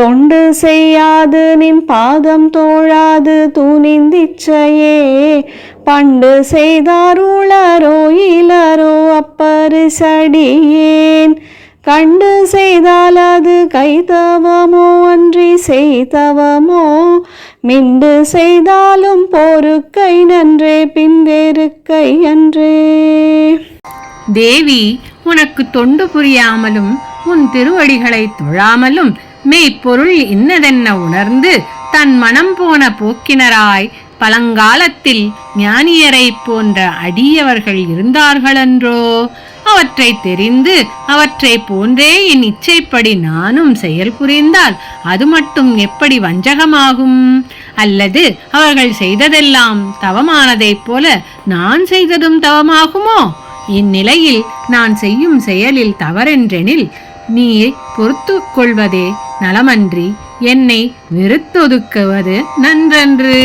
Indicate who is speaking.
Speaker 1: தொண்டு செய்யாது நின் பாதம் தோழாது துணிந்திச்சையே. பண்டு செய்தாருளரோ இலரோ அப்பரிசடியேன். கண்டு செய்தால் அது கைதவமோ அன்றி செய்தவமோ. மிண்டு செய்தாலும் போருக்கை நன்றே பின்வேறுக்கை அன்றே.
Speaker 2: தேவி உனக்கு தொண்டு புரியாமலும் உன் திருவடிகளை தொழாமலும் மெய்ப்பொருள் இன்னதென்ன உணர்ந்து தன் மனம் போன போக்கினராய் பழங்காலத்தில் ஞானியரைப் போன்ற அடியவர்கள் இருந்தார்களன்றோ? அவற்றை தெரிந்து அவற்றை போன்றே என் இச்சைப்படி நானும் செயல் புரிந்தால் அது மட்டும் எப்படி வஞ்சகமாகும்? அல்லது அவர்கள் செய்ததெல்லாம் தவமானதைப் போல நான் செய்ததும் தவமாகுமோ? இந்நிலையில் நான் செய்யும் செயலில் தவறென்றெனில் நீ பொறுத்து கொள்வதே நலமன்றி என்னை வெறுத்தொதுக்குவது நன்றன்று.